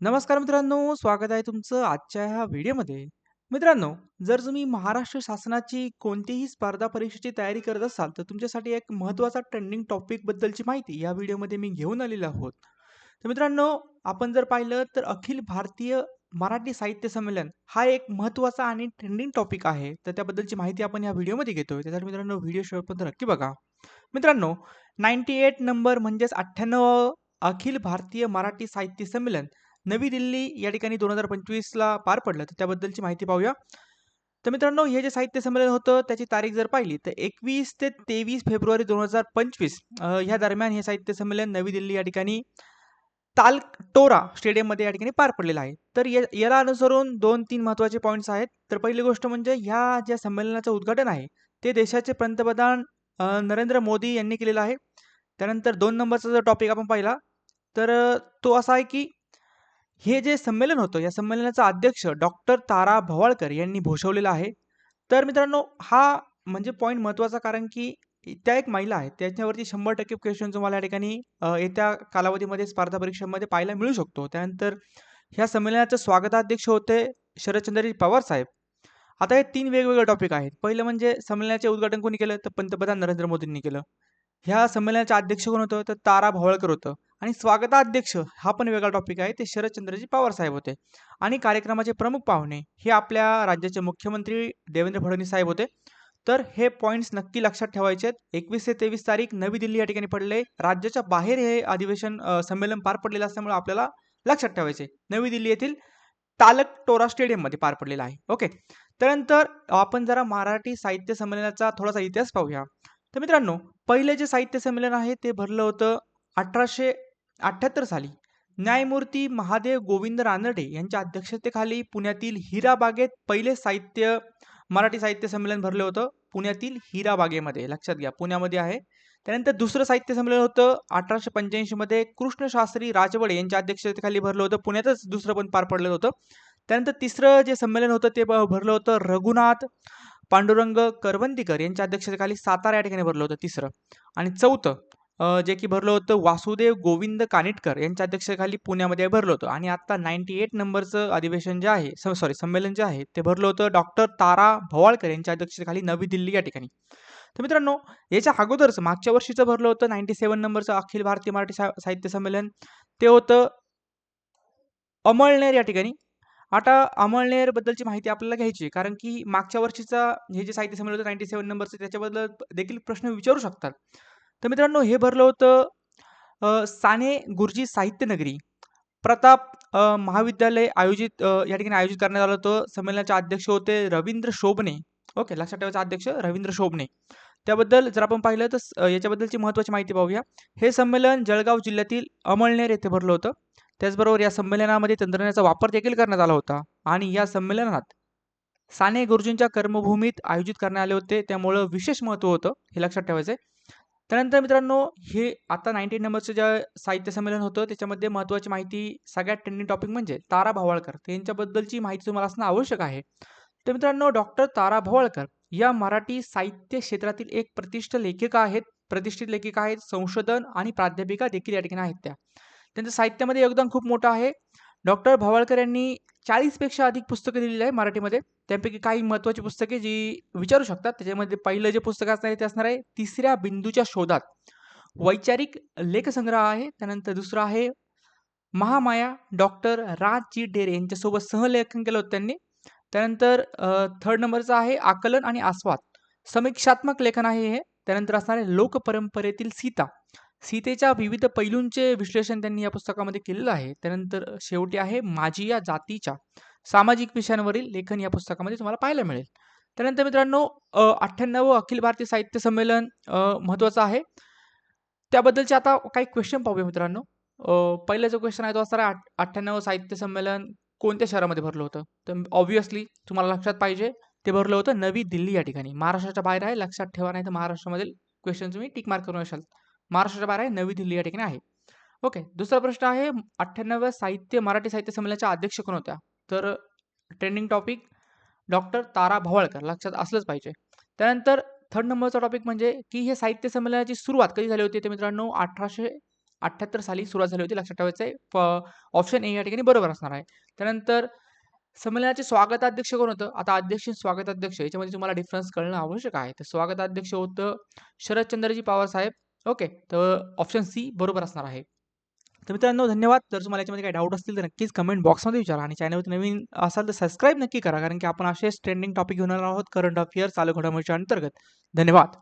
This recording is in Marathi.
नमस्कार मित्रांनो, स्वागत आहे तुमचं आजच्या ह्या व्हिडिओमध्ये. मित्रांनो, जर तुम्ही महाराष्ट्र शासनाची कोणतीही स्पर्धा परीक्षेची तयारी करत असाल, तर तुमच्यासाठी एक महत्त्वाचा ट्रेंडिंग टॉपिकबद्दलची माहिती या व्हिडिओमध्ये मी घेऊन आलेलो आहोत. तर मित्रांनो, आपण जर पाहिलं तर अखिल भारतीय मराठी साहित्य संमेलन हा एक महत्त्वाचा आणि ट्रेंडिंग टॉपिक आहे. तर त्याबद्दलची माहिती आपण या व्हिडिओमध्ये घेतोय. त्यासाठी मित्रांनो व्हिडिओ शेवटपर्यंत नक्की बघा. मित्रांनो, 98 नंबर म्हणजेच 98 अखिल भारतीय मराठी साहित्य संमेलन नवी दिल्ली या ठिकाणी 2025ला पार पडलं. तर त्याबद्दलची माहिती पाहूया. तर मित्रांनो, हे जे साहित्य संमेलन होतं त्याची तारीख जर पाहिली तर 21 ते 23 फेब्रुवारी दोन हजार पंचवीस ह्या दरम्यान हे साहित्य संमेलन नवी दिल्ली या ठिकाणी तालकटोरा स्टेडियममध्ये या ठिकाणी पार पडलेलं आहे. तर या याला अनुसरून 2-3 महत्त्वाचे पॉईंट्स आहेत. तर पहिली गोष्ट म्हणजे ह्या ज्या संमेलनाचं उद्घाटन आहे, ते देशाचे पंतप्रधान नरेंद्र मोदी यांनी केलेलं आहे. त्यानंतर दोन नंबरचा जर टॉपिक आपण पाहिला, तर तो असा आहे की हे जे संमेलन होतं, या संमेलनाचा अध्यक्ष डॉक्टर तारा भवाळकर यांनी भूषवलेला आहे. तर मित्रांनो, हा म्हणजे पॉईंट महत्त्वाचा कारण की त्या एक महिला आहेत. त्याच्यावरती 100% क्वेश्चन तुम्हाला या ठिकाणी येत्या कालावधीमध्ये स्पर्धा परीक्षेमध्ये पाहायला मिळू शकतो. त्यानंतर ह्या संमेलनाचे स्वागताध्यक्ष होते शरदचंद्रजी पवार साहेब. आता हे तीन वेगवेगळे टॉपिक आहेत. पहिलं म्हणजे संमेलनाचे उद्घाटन कोणी केलं? तर पंतप्रधान नरेंद्र मोदींनी केलं. ह्या संमेलनाचे अध्यक्ष कोण होतं? तर तारा भवाळकर होतं. आणि स्वागताध्यक्ष हा पण वेगळा टॉपिक आहे. ते शरदचंद्रजी पवार साहेब होते. आणि कार्यक्रमाचे प्रमुख पाहुणे हे आपल्या राज्याचे मुख्यमंत्री देवेंद्र फडणवीस साहेब होते. तर हे पॉईंट्स नक्की लक्षात ठेवायचे आहेत. 21 ते 23 तारीख नवी दिल्ली या ठिकाणी पडले. राज्याच्या बाहेर हे अधिवेशन संमेलन पार पडलेलं असल्यामुळे आपल्याला लक्षात ठेवायचे नवी दिल्ली येथील तालकटोरा स्टेडियममध्ये पार पडलेलं आहे. ओके. त्यानंतर आपण जरा मराठी साहित्य संमेलनाचा थोडासा इतिहास पाहूया. तर मित्रांनो, पहिले जे साहित्य संमेलन आहे ते भरलं होतं 1878 साली. न्यायमूर्ती महादेव गोविंद रानडे यांच्या अध्यक्षतेखाली पुण्यातील हिराबागेत पहिले साहित्य मराठी साहित्य संमेलन भरलं होतं. पुण्यातील हिराबागेमध्ये लक्षात घ्या पुण्यामध्ये आहे. त्यानंतर दुसरं साहित्य संमेलन होतं अठराशे पंच्याऐंशीमध्ये कृष्णशास्त्री राजवडे यांच्या अध्यक्षतेखाली भरलं होतं. पुण्यातच दुसरं पण पार पडलं होतं. त्यानंतर तिसरं जे संमेलन होतं ते भरलं होतं रघुनाथ पांडुरंग करवंदीकर यांच्या अध्यक्षतेखाली सातारा या ठिकाणी भरलं होतं तिसरं. आणि चौथं जे की भरलं होतं वासुदेव गोविंद कानिटकर यांच्या अध्यक्षतेखाली पुण्यामध्ये भरलं होतं. आणि आत्ता नाईन्टी एट नंबरचं अधिवेशन जे आहे स सॉरी संमेलन जे आहे ते भरलं होतं डॉक्टर तारा भवाळकर यांच्या अध्यक्षतेखाली नवी दिल्ली या ठिकाणी. तर मित्रांनो, याच्या अगोदरच मागच्या वर्षीचं भरलं होतं 97 नंबरचं अखिल भारतीय मराठी सा साहित्य संमेलन. ते होतं अमळनेर या ठिकाणी. आता अमळनेरबद्दलची माहिती आपल्याला घ्यायची आहे. कारण की मागच्या वर्षीचा हे जे साहित्य संमेलन होतं 97 नंबरचं त्याच्याबद्दल देखील प्रश्न विचारू शकतात. तर मित्रांनो, हे भरलं होतं साने गुरुजी साहित्य नगरी, प्रताप महाविद्यालय आयोजित या ठिकाणी आयोजित करण्यात आलं होतं. संमेलनाचे अध्यक्ष होते रवींद्र शोभणे. ओके. लक्षात ठेवायचा अध्यक्ष रवींद्र शोभणे. त्याबद्दल जर आपण पाहिलं तर याच्याबद्दलची महत्त्वाची माहिती पाहूया. हे संमेलन जळगाव जिल्ह्यातील अमळनेर येथे भरलं होतं. त्याचबरोबर या संमेलनामध्ये तंत्रज्ञानाचा वापर देखील करण्यात आला होता. आणि या संमेलनात साने गुरुजींच्या कर्मभूमीत आयोजित करण्यात आले होते. त्यामुळं विशेष महत्त्व होतं. हे लक्षात ठेवायचं आहे. त्यानंतर मित्रांनो, हे आता 98 नंबरचं जे साहित्य संमेलन होतं त्याच्यामध्ये महत्त्वाची माहिती सगळ्यात ट्रेंडिंग टॉपिक म्हणजे तारा भवाळकर. यांच्याबद्दलची माहिती तुम्हाला असणं आवश्यक आहे. तर मित्रांनो, डॉक्टर तारा भवाळकर या मराठी साहित्य क्षेत्रातील एक प्रतिष्ठित लेखिका आहेत. प्रतिष्ठित लेखिका आहेत. संशोधन आणि प्राध्यापिका देखील या ठिकाणी आहेत त्या. त्यांचं साहित्यामध्ये योगदान खूप मोठं आहे. डॉक्टर भवाळकर यांनी चाळीसपेक्षा अधिक पुस्तकं लिहिलेली आहे मराठीमध्ये. त्यापैकी काही महत्त्वाची पुस्तके जी विचारू शकतात. त्याच्यामध्ये पहिलं जे पुस्तक असणार आहे ते असणार आहे तिसऱ्या बिंदूच्या शोधात. वैचारिक लेखसंग्रह आहे. त्यानंतर दुसरं आहे महामाया डॉक्टर राज जी. ढेरे यांच्यासोबत सहलेखन केलं होतं त्यांनी. त्यानंतर थर्ड नंबरचं आहे आकलन आणि आस्वाद. समीक्षात्मक लेखन आहे हे. त्यानंतर असणार आहे लोकपरंपरेतील सीता. सीतेच्या विविध पैलूंचे विश्लेषण त्यांनी या पुस्तकामध्ये केलेलं आहे. त्यानंतर शेवटी आहे माझी या जातीच्या सामाजिक विषयांवरील लेखन या पुस्तकामध्ये तुम्हाला पाहायला मिळेल. त्यानंतर मित्रांनो अठ्ठ्याण्णव अखिल भारतीय साहित्य संमेलन महत्त्वाचं आहे. त्याबद्दलचे आता काही क्वेश्चन पाहूया मित्रांनो. पहिला जो क्वेश्चन आहे तो असणार आहे 98वं साहित्य संमेलन कोणत्या शहरामध्ये भरलं होतं? तर ऑब्व्हियसली तुम्हाला लक्षात पाहिजे ते भरलं होतं नवी दिल्ली या ठिकाणी. महाराष्ट्राच्या बाहेर आहे लक्षात ठेवा नाहीतर महाराष्ट्रामधील क्वेश्चन तुम्ही टिक मार्क करून असाल. महाराष्ट्राच्या बाहेर आहे नवी दिल्ली या ठिकाणी आहे. ओके. दुसरा प्रश्न आहे 98व्या साहित्य मराठी साहित्य संमेलनाच्या अध्यक्ष कोण होत्या? तर trending topic doctor Tara Bhavalkar लक्षात असलंच पाहिजे. त्यानंतर थर्ड नंबरचा टॉपिक म्हणजे की हे साहित्य संमेलनाची सुरुवात कधी झाली होती? तर मित्रांनो अठराशे अठ्ठ्याहत्तर साली सुरुवात झाली होती लक्षात ठेवायचं आहे ऑप्शन ए या ठिकाणी बरोबर असणार आहे त्यानंतर संमेलनाचे स्वागताध्यक्ष कोण होतं आता अध्यक्ष स्वागताध्यक्ष याच्यामध्ये तुम्हाला डिफरन्स कळणं आवश्यक आहे तर स्वागताध्यक्ष होतं शरदचंद्रजी पवार साहेब ओके. तर ऑप्शन सी बरोबर असणार आहे. तर मित्रांनो धन्यवाद. जर तुम्हाला याच्यामध्ये काही डाऊट असतील तर नक्कीच कमेंट बॉक्समध्ये विचारा आणि चॅनलवरती नवीन असाल तर सबस्क्राईब नक्की करा कारण की आपण असेच ट्रेंडिंग टॉपिक घेऊन आहोत करंट अफेअर्स चालू घडामोडीच्या अंतर्गत. धन्यवाद.